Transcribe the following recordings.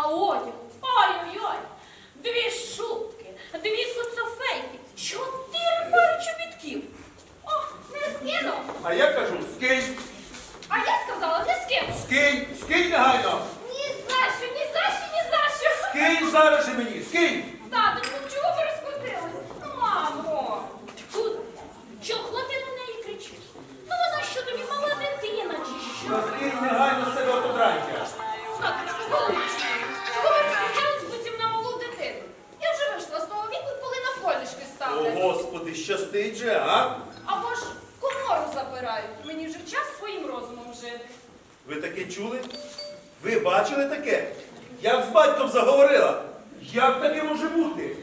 А одяг, таке може бути?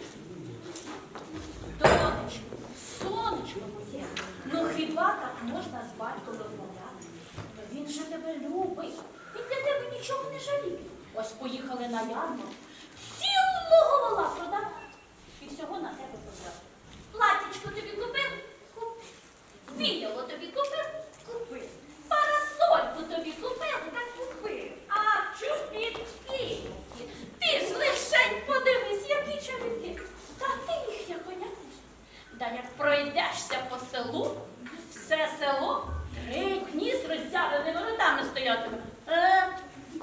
Донечко, сонечко моє, ну хіба так можна з батьком розмовляти? Та він же тебе любить, він для тебе нічого не жаліє. Ось поїхали на ярмарку, цілого вола продав і всього на тебе продав. Платічко тобі купив? Купив. Віяло тобі купив? Парасольку тобі купив? Так купив. А чобітки? Ти ж лишень подивись, чобітки. Та ти їх як понятиш. Да як пройдешся по селу, все село три дні з роззявленими ротами стоятиме. Е,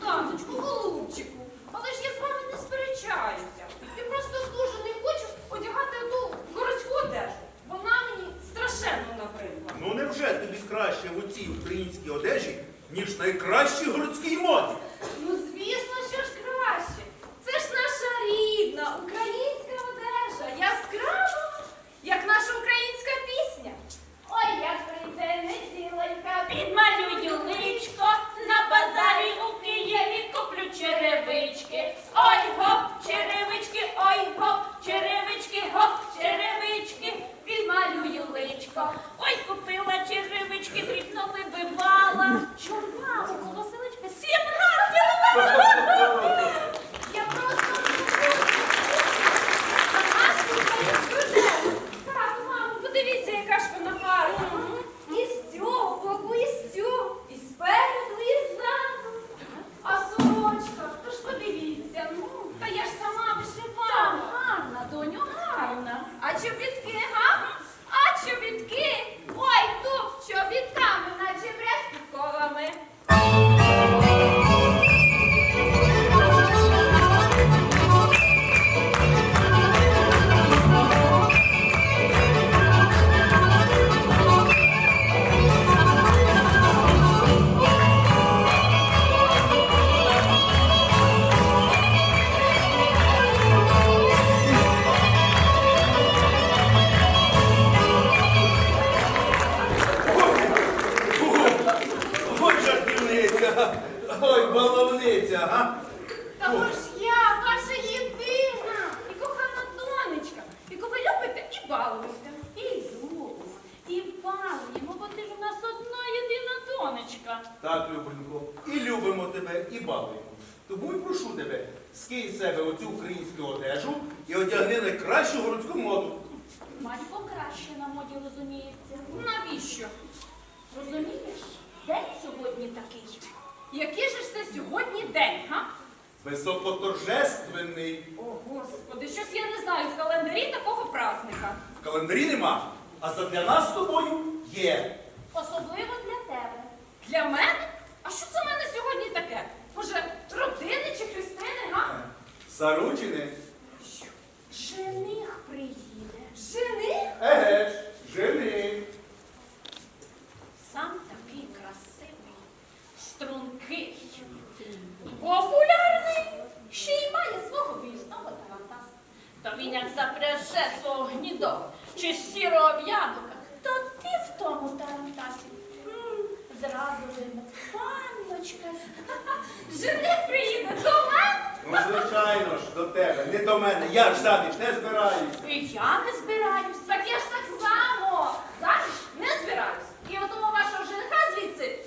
Таточку, голубчику, але ж я з вами не сперечаюся. Я просто дуже не хочу одягати ту городську одежу. Вона мені страшенно набридла. Ну невже тобі краще в оцій українській одежі, ніж найкращій городській моді? Ну, любите і балуєте. І балуємо, бо ти ж у нас одна єдина донечка. Так, Любонько, і любимо тебе, і балуємо. Тому і прошу тебе, скинь з себе оцю українську одежу і одягни найкращу городську моду. Батько краще на моді розуміється. Навіщо? Розумієш, день сьогодні такий. Який же ж це сьогодні день, га? Високоторжественний. О, Господи, щось я не знаю в календарі такого праздника. В календарі нема, а задля нас з тобою є. Особливо для тебе. Для мене? А що це в мене сьогодні таке? Може, родини чи хрестини, га? Заручини. Жених приїде. Жени? Еге ж, жени. Сам такий красивий, стрункий, популярний, ще й має свого виїзного тарантаса. То він як запряже свого гнідо чи сірого в'ядука, то ти в тому тарантасі. м, Зразу видно, панночка. Жених приїде до мене? Ну, звичайно. Звичайно ж, до тебе, не до мене. Я ж заміж не збираюсь. І я не збираюся. Так я ж так само. Заміж не збираюсь. І отого вашого жениха звідси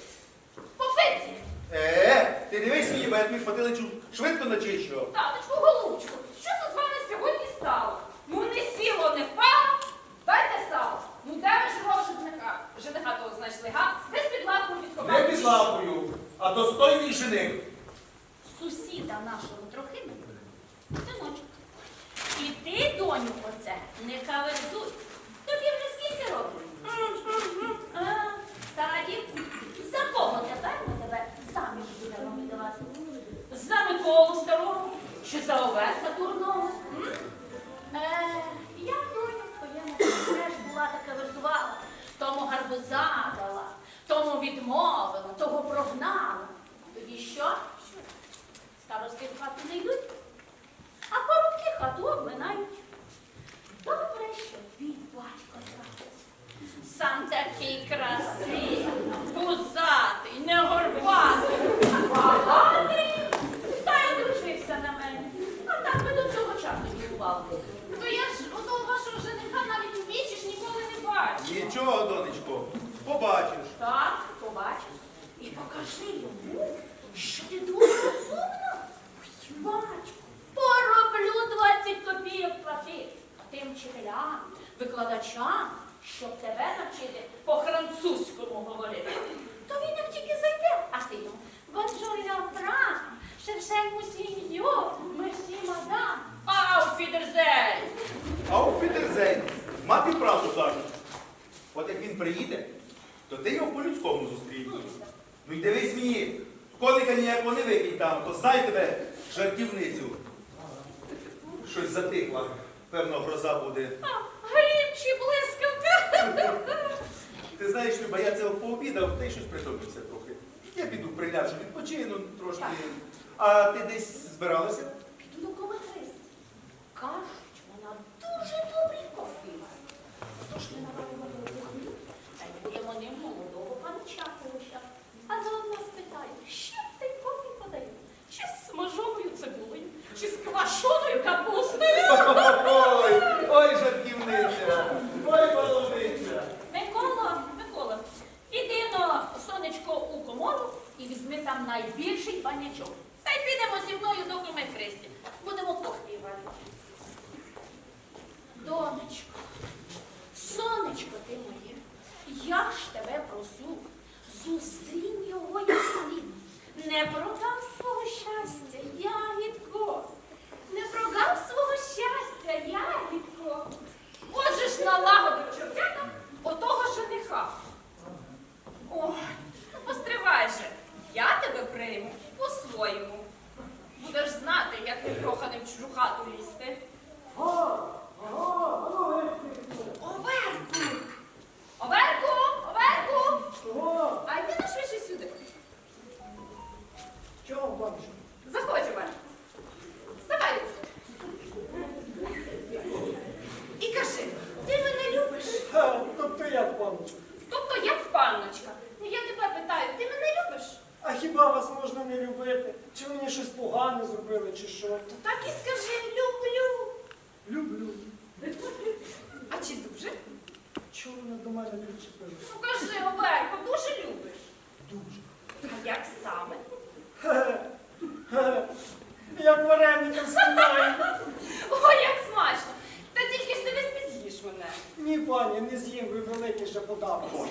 попиці. Е, ти дивись мені, бо я тобі потиличу швидко начищу. Таточку, голубчику, що це з вами сьогодні стало? Ну не сіло, не впало. Дайте сало. Ну де ви живого жениха? Жениха того знайшли, га? Десь під лапою Не відкопали. під лапою, а достойний жених. Сусіда нашого трохи синочок. І ти, доню, оце не каверзуй. Тобі вже скільки років? А, Стара дівка, за кого тепер ми тебе заміж будемо видавати? За Миколу старого чи за Оверка дурного? м? Е, я, доню, в твоєму теж була така верзувала. Тому гарбуза дала, тому відмовила, того прогнала. Тоді що? Що? Старости в хату не йдуть, а порубки хату обминають. Добре, що твій батько зараз. Сам такий красивий, пузатий, не горбатий, багатий. Та й дружився на мене. А так ми до цього часу жували. То я ж отого вашого жениха навіть у вічі ж ніколи не бачу. Нічого, донечко, побачиш. Так, побачиш. І покажи йому, що ти дуже розумна. Ой, Батько, пороблю 20 копійок плати. Тим вчителям, викладачам, щоб тебе навчити по-французькому говорити. То він як тільки зайде, а ти йому «Бонжур, ля фран, шершель мусіньо, мерсі мадам, ауфідерзель». А у Фідерзейн мати правду кажуть. От як він приїде, то ти його по-людському зустрінеш. Ну й дивись мені, коника ніякого не викинь там, то знай тебе жартівницю. Щось затихла. Певно, гроза буде. А, Грім чи блискавка? Ти знаєш, Люба, я це пообідав, й щось притомився трохи. Я піду приляжу, відпочину трошки. А ти десь збиралася? Піду до коматристи. Кажуть, вона дуже добрі кофі. Тож ми навалимо до кухню, та й будемо ним молодого панча порушати. А заодно спитаю, що в той кофі подають? Чи з смаженою цибулею, квашоною капустою? Ой, ой, жартівниця! Ой, баловниця! Микола, Микола, іди но, сонечко, у комору і візьми там найбільший банячок. Та й підемо зі мною до Христі. Будемо кофі варити. Донечко, сонечко ти моє, я ж тебе просю, зустрінь його як слід. Не прогав свого щастя, ягідко. Не прогав свого щастя, ягідко. Отже ж налагодив чортяка отого жениха. Ой, ну постривай же, я тебе прийму по-своєму. Будеш знати, як непроханим в чужу хату лізти. Оверку! Оверку! Оверку! А йди на швидше сюди. Чого бабушка? Заходь, Оверку. Вставай. І кажи, ти мене любиш? Ха, тобто як бабушка? Тобто як панночка. Ну я тебе питаю, ти мене любиш? А хіба вас можна не любити? Чи мені щось погане зробили, чи що? То так і скажи, люблю. Люблю. А чи дуже? Чого ви до мене причепили? Ну кажи, Оверко, дуже любиш. Дуже. А як саме? Хе-хе. Хе-хе. Як вареника знімаю. Ой, як смачно. Та тільки ж ти весь під'їш мене. Ні, пані, не з'їм, ви великий ще подав.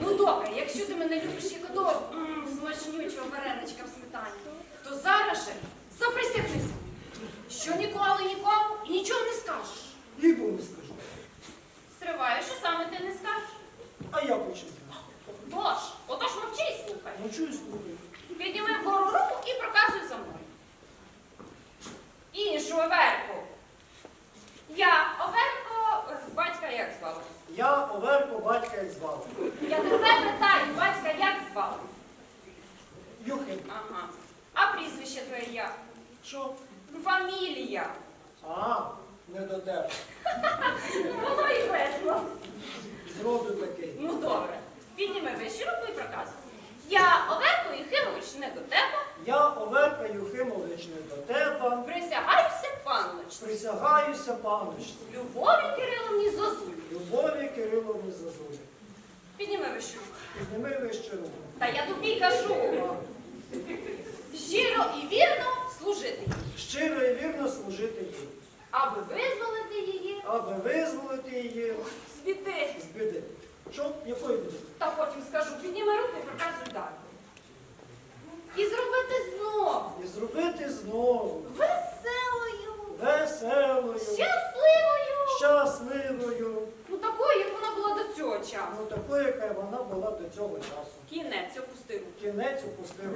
Ну добре, якщо ти мене любиш як одного м, смачнючого вареничка в сметані, то зараз же заприсягнися, що ніколи нікому і нічого не скажеш. Лібо не скажу. Стривай, що саме ти не скажеш? А я почну. Бож, отож мовчи і слухай. Ну чую слухаю. Підніми вгору руку і проказуй за мною. Іншу Оверку. Я Оверко, батька як звали? Я Оверко, батька як звав. Я тебе питаю, батька як звали? Юхим. Ага. А прізвище твоє як? Що? Ну, Фамілія. А, не до тебе. Воно і весело. Зроду такий. Ну добре. Підніми вище руку і проказуй. Я Оверко Єхимович не до тебе. Я Оверка Юхимович не до тебе, Присягаюся паночці. Любові Кириловні Зозулі. Любові Кириловні Зазулі. Підніми вище руку. Підніми вище руку. Та я тобі кажу. Щиро і вірно служити їй, Щиро і вірно служити їй, аби визволити її аби визволити її з біди. з біди. Що? Якої біди? Та потім скажу, підніми руки, проказуй далі. І зробити знову І зробити знову веселою, веселою, щасливою. щасливою, Ну цього ну часу. такою, яка вона була до цього часу. Кінець опусти руки. Кінець опустив.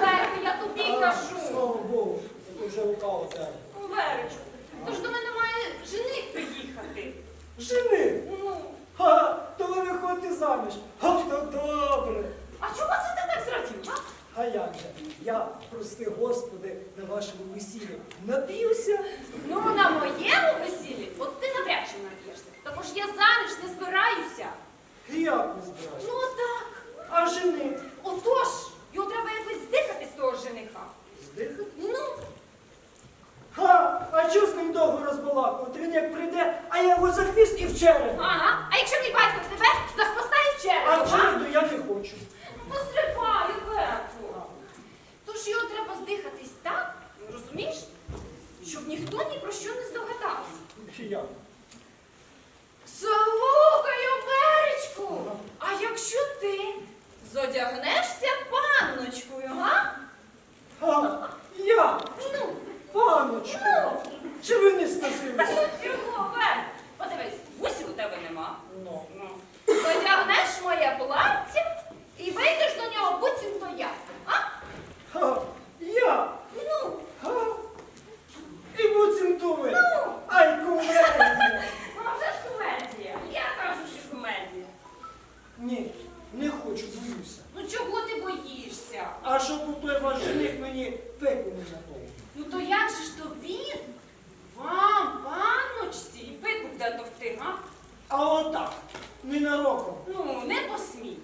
Верку, я тобі кажу. Слава Богу, це вже рука оце. Верочку, тож до мене має жених приїхати. Жени! Ну, Ха, то ви виходите заміж. Ах, то добре. а чого це ти так зрадів? а? А як же? Я, прости Господи, на вашому весіллі напівся. Ну, на моєму весіллі, от ти навряд чи нап'єшся. Також я заміж не збираюся. І як не збираюся? Ну так. А жени? Отож, його треба якось здихати з того жениха. Здихати? Ну, Ха! А що з ним довго розбалакувати? Він як прийде, а я його за хвіст і в череп. ага. А якщо мій батько тебе захвостає в череп? А череду я не хочу. Верку. Тож його треба здихатись так, ну, розумієш, щоб ніхто ні про що не здогадався. І як? Слухай, Оперечку, а якщо ти зодягнешся панночкою, га? Ха! Я! Ну, Паночка! Чи ви не сказилися? ну чого, Вер? Подивись, вусів у тебе нема. Ну. Ну. Зодягнеш моє плаття і вийдеш до нього буцімто я. А? Ха! Я! Ну, Ха! І буцімто ви! Ну. Ай, комедія. ну а вже ж комедія. Я кажу, що комедія. Ні, не хочу, боюся. Ну чого ти боїшся? А щоб у той ваш жених мені пеку не готовий. Ну то як же ж то він? Вам, панночці, і пику буде товкти, га? А отак, ненароком. Ну, не посміє.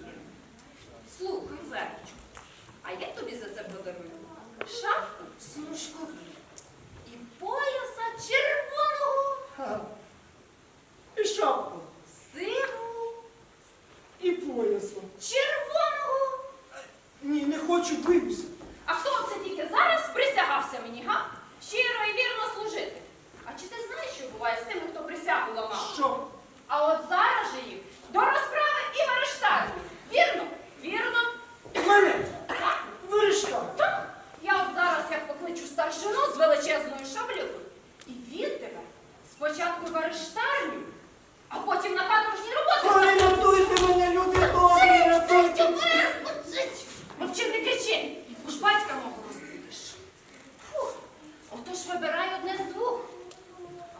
Слухай, Верочку, а я тобі за це подарую шапку смужкову і пояса червоного, Ха. І шапку, сиву, і поясом. червоного. Ні, не хочу, боюся. А хто це тільки зараз присягався мені, га? Щиро і вірно служити. А чи ти знаєш, що буває з тими, хто присягу ламав? Що? А от зараз же їх до розправи і в арештарі. Вірно? Вірно? Мене! Вирішка! Так. Я от зараз як покличу старшину з величезною шаблюкою. І він тебе спочатку в арештарню, а потім на каторжні роботи. Ой, рятуйте мене, люди добрі, рятуйте! Мовчи, не кричи, бо ж батька мого розбудиш. Фух, отож вибирай одне з двох.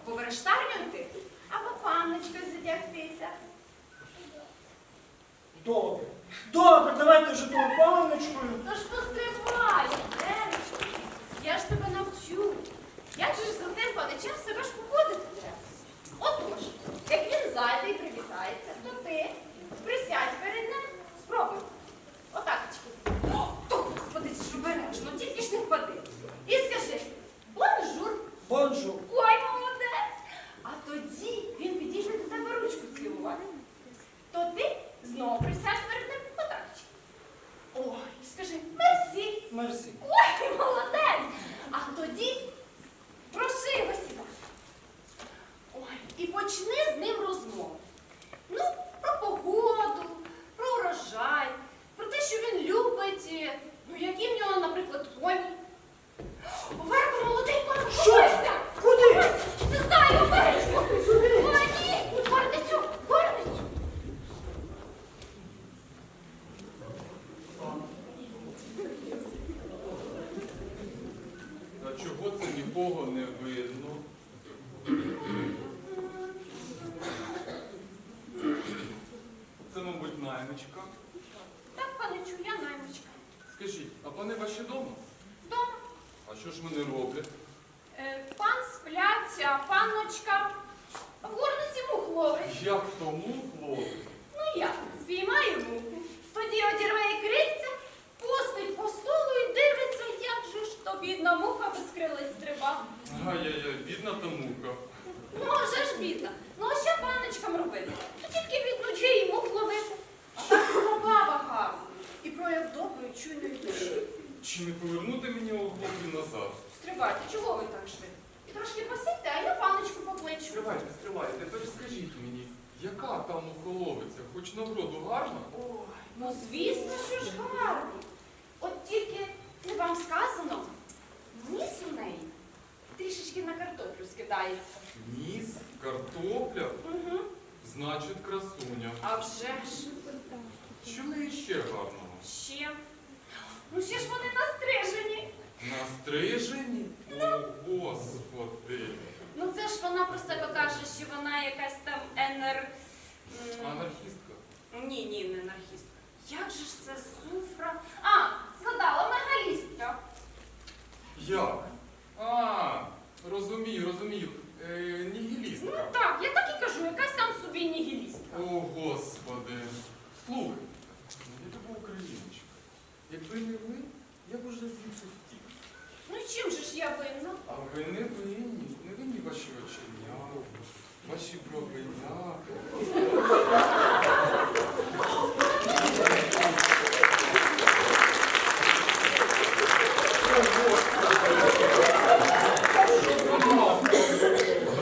Або в арештарню йти, або панночкою задягтися. Добре. Добре, давайте вже тою паночкою. Тож постривай, Денечко. Я ж тебе навчу. Як же ж за тим паничем себе ж поводити треба? Отож, як він зайде і привітається, то ти присядь перед ним, спробуй. Отакочки. О, то, господи, ж обережно, тільки ж не впади. І скажи, бонжур. Бонжур. Ой, молодець! А тоді він підійде до тебе ручку цілувати. То ти знову присядь перед ним отакочки. Ой, скажи, мерсі. Ой, молодець! А тоді проси його сідати. Ой, і почни з ним розмову. Ну, про погоду, про урожай, про те, що він любить, і, ну, які в нього, наприклад, коні. Верко, молодий пан, Що? ховайся! Куди? Ховайся! Не знаю, Веречко! Куди? Ой, ні! Горницю! Горницю! А чого це нікого не видно? Це, мабуть, наймичка. Так, паничу, я наймичка. Скажіть, а вони ваші дома? Дома. А що ж вони роблять? Е, Пан сплять, а в горниці мух ловить. Як тому хлопець? Ну як, спіймає муху, тоді одірве крильця, пустить по столу і дивиться, як же ж то бідна муха без крилець стриба. Ай-яй-яй, бідна та муха. Ну, а вже ж бідна. Ну, а що паночкам робити? То тільки від нудьги і мух ловити. А так забава гарна. І прояв доброї чуйної душі. Чи не повернути мені оглоблю назад? Стривайте, чого ви так швидко? Трошки посидьте, а я паночку покличу. Стривайте, стривайте, тепер скажіть мені, яка там мухоловиця? Хоч на вроду гарна? Ой, ну звісно, що ж гарний. От тільки не вам сказано, ніс у неї трішечки на картоплю скидається. Ніс, картопля, Угу. значить красуня. А вже ж. Що в неї ще гарного? Ще. Ну ще ж вони настрижені. Настрижені? О, господи. Ну це ж вона про себе каже, що вона якась там енер. м, Анархістка. Ні, ні, не анархістка. Як же ж це суфра? А, згадала, мегалістка. Як? А, розумію, розумію. Е, Ну нігілістка. так, я так і кажу, якась там собі нігілістка. О, господи. Слухай, я така україночка. Якби не ви, я б уже звідси. Ну чим же ж я винна? А ви не винні, не винні ваші очення, ваші бровиня.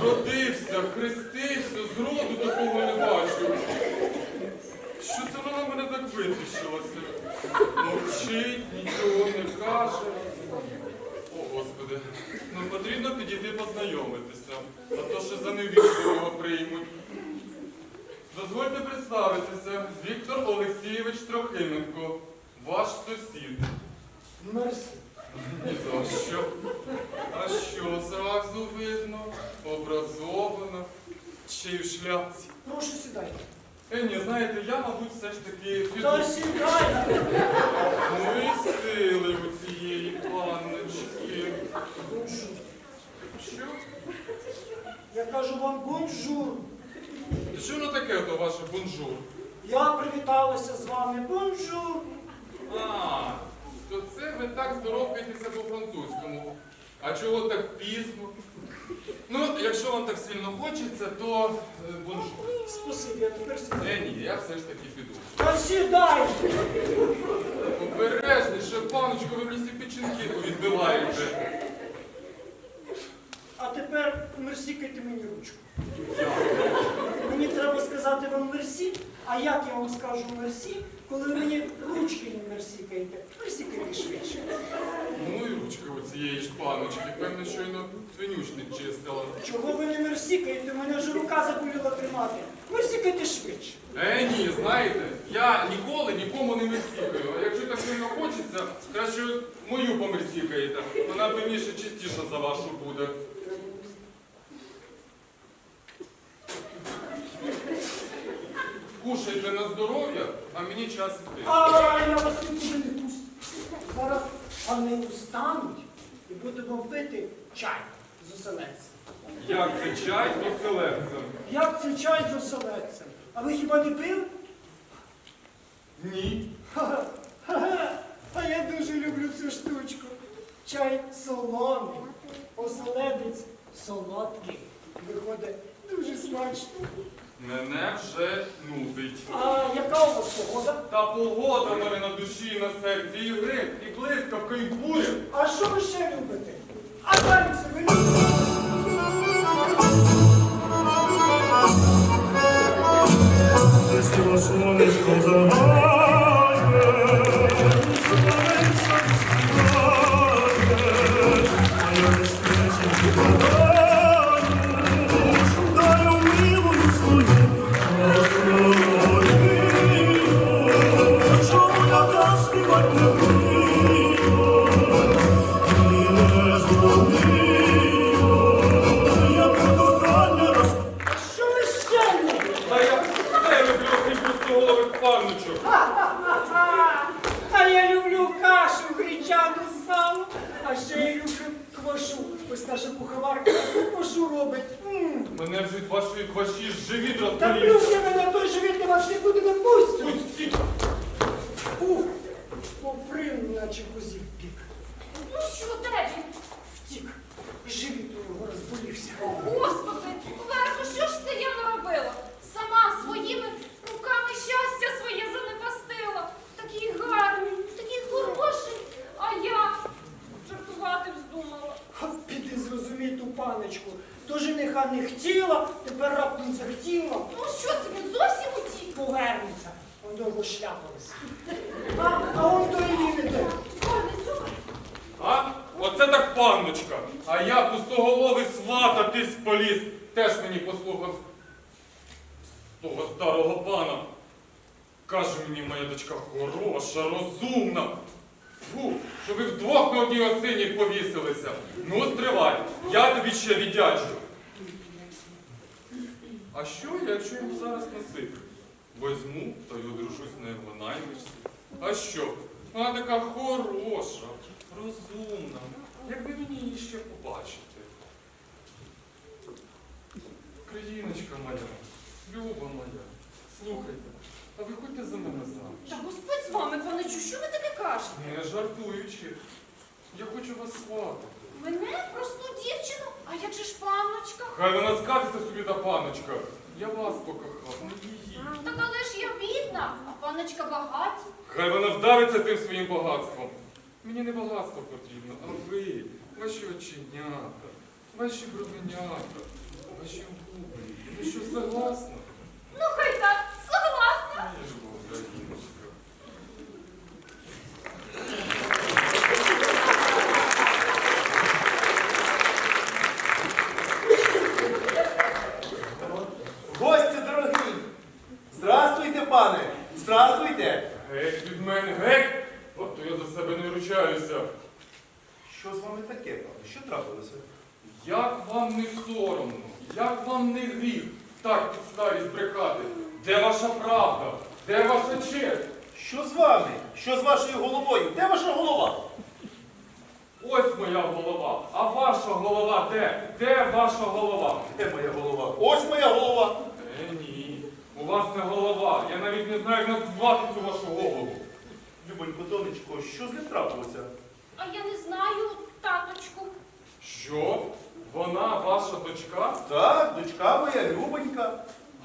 Родився, хрестився, зроду такого не бачив. Що це вона в мене так витріщилася? Мовчить, нічого не каже. О, Господи, ну потрібно підійти познайомитися, а то ще за невісту його приймуть. Дозвольте представитися, Віктор Олексійович Трохименко, ваш сусід. Мерсі. Ні за що. А що зразу видно? Образовано, ще й в шляпці. Прошу сідайте. Е, ні, знаєте, я, мабуть, все ж таки піду. Та сідайте. Ну і сили у цієї панночки. Бонжур. Що? Я кажу вам бонжур. Що воно таке то ваше бонжур? Я привіталася з вами. Бонжур. А, то це ви так здоровкаєтеся по-французькому. А чого так пізно? Ну, якщо вам так сильно хочеться, то е, бонжур. Спасибі, а тепер сідайте. Е, ні, я все ж таки піду. Та сідайте. Обережніше, паночку, ви в лісі печінки відбиваєте. А тепер мерсікайте мені ручку. Мені треба сказати вам мерсі, а як я вам скажу мерсі, коли ви мені ручки не мерсікаєте? Мерсікайте швидше. Ну і ручки у цієї ж паночки, певно, щойно свинючник чистила. Чого ви не мерсікаєте? Мене ж рука заболіла тримати. Мерсікайте швидше. Е, ні, знаєте, я ніколи нікому не мерсікаю. А якщо так сильно хочеться, краще мою померсікаєте. Вона певніше чистіша за вашу буде. Кушайте на здоров'я, а мені час іти. А я вас нікуди не пустю. Зараз вони устануть і будемо пити чай з оселедцем. Як це чай з оселедцем? Як це чай з оселедцем? А ви хіба не пили? Ні. Ха-ха. А я дуже люблю цю штучку. Чай солоний, оселедець солодкий. Виходить дуже смачно. Мене вже нудить. А яка у вас погода? Та погода в мене на душі і на серці, і грим, і блискавка, і буря. А що ви ще любите? А танці ви любите? Сонечко заграє, одній осині повісилися. Ну, стривай, я тобі ще віддячу. А що, якщо йому зараз насиплю? Возьму та й одружусь на його наймичці. А що? Вона така хороша, розумна. Якби мені її ще побачити. Країночка моя, люба моя, слухайте, а ви ходьте за мене заміж. Та господь з вами, паничу, що ви таке кажете? Не жартуючи. Я хочу вас сватати. Мене просту дівчину? А як же ж панночка? Хай вона скажеться собі та паночка. Я вас покохав, не її. Так але ж я бідна, а панночка багаті. Хай вона вдавиться тим своїм багатством. Мені не багатство потрібно, а ви, ваші оченята, ваші бровенята, ваші губи. Ви що согласна? Ну хай так, согласна. Ні, ж Бог, Україночка. Гості дорогі! Здравствуйте, пане! Здравствуйте! Геть від мене, геть! От то я за себе не ручаюся. Що з вами таке, пане? Що трапилося? Як вам не соромно, як вам не гріх так під старість брехати? Де ваша правда? Де ваша честь? Що з вами? Що з вашою головою? Де ваша голова? Ось моя голова. А ваша голова де? Де ваша голова? Де моя голова? Ось моя голова. Е, ні. У вас не голова. Я навіть не знаю, як назвати цю вашу голову. Донечко, що з ним трапилося? А я не знаю, таточку. Що? Вона ваша дочка? Так, дочка моя, Любонька.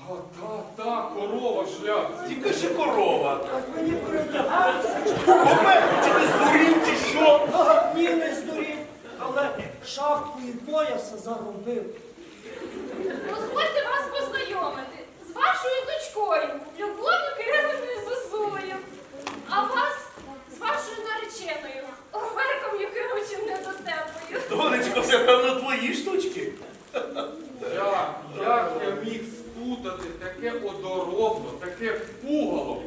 А та, та, корова шляпці. Тільки ще корова. Так мені передягатися. Момент, чи ти здурів, чи що? Ага, ні, не здурів. Але шапку і пояса заробив. Дозвольте вас познайомити з вашою дочкою, Любов'ю Кирилівною Зозулею. А вас з вашою нареченою, Оверком Юхимовичем Недотепою. Донечко, це певно твої штучки. Як, як я міг спутати таке одоробло, таке пугало?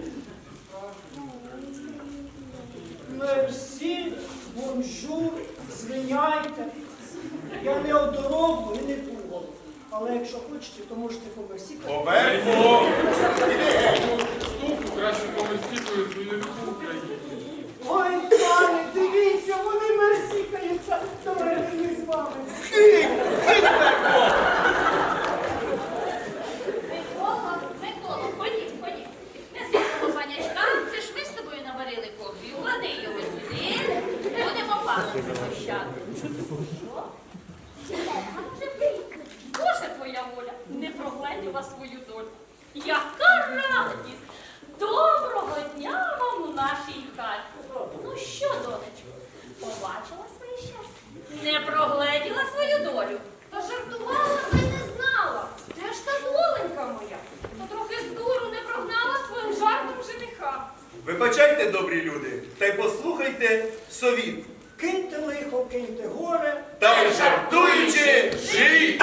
Мерсі, бонжур, звиняйте. Я не одороблю і не пугало. Але якщо хочете, то можете по мерсі казати. Оверко! Штуку краще поместікою свою любу Україні. Thank you. Вибачайте, добрі люди, та й послухайте совіт. Киньте лихо, киньте горе. Та й жартуючи, живіть!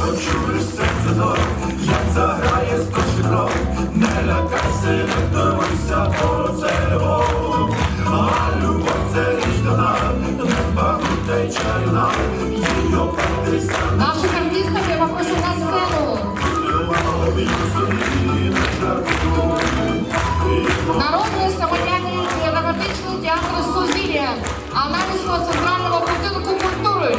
Почуєш серце дор, як заграє скочий кров, не лякайся, не дивися, бо це любов. А любов це річ дана, не збагнута й чарівна, її опитися, Анамівського центрального будинку культури.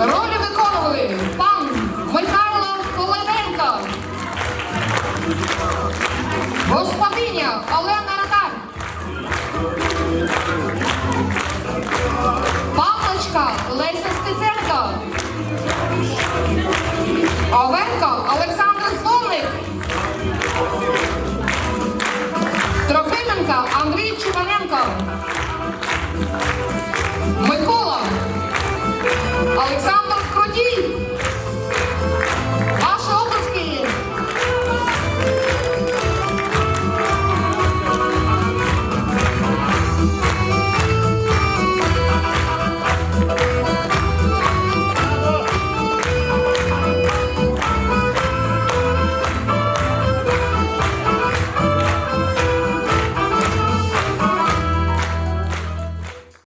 Ролі виконували пан Михайло Колевенко, господиня Олена example.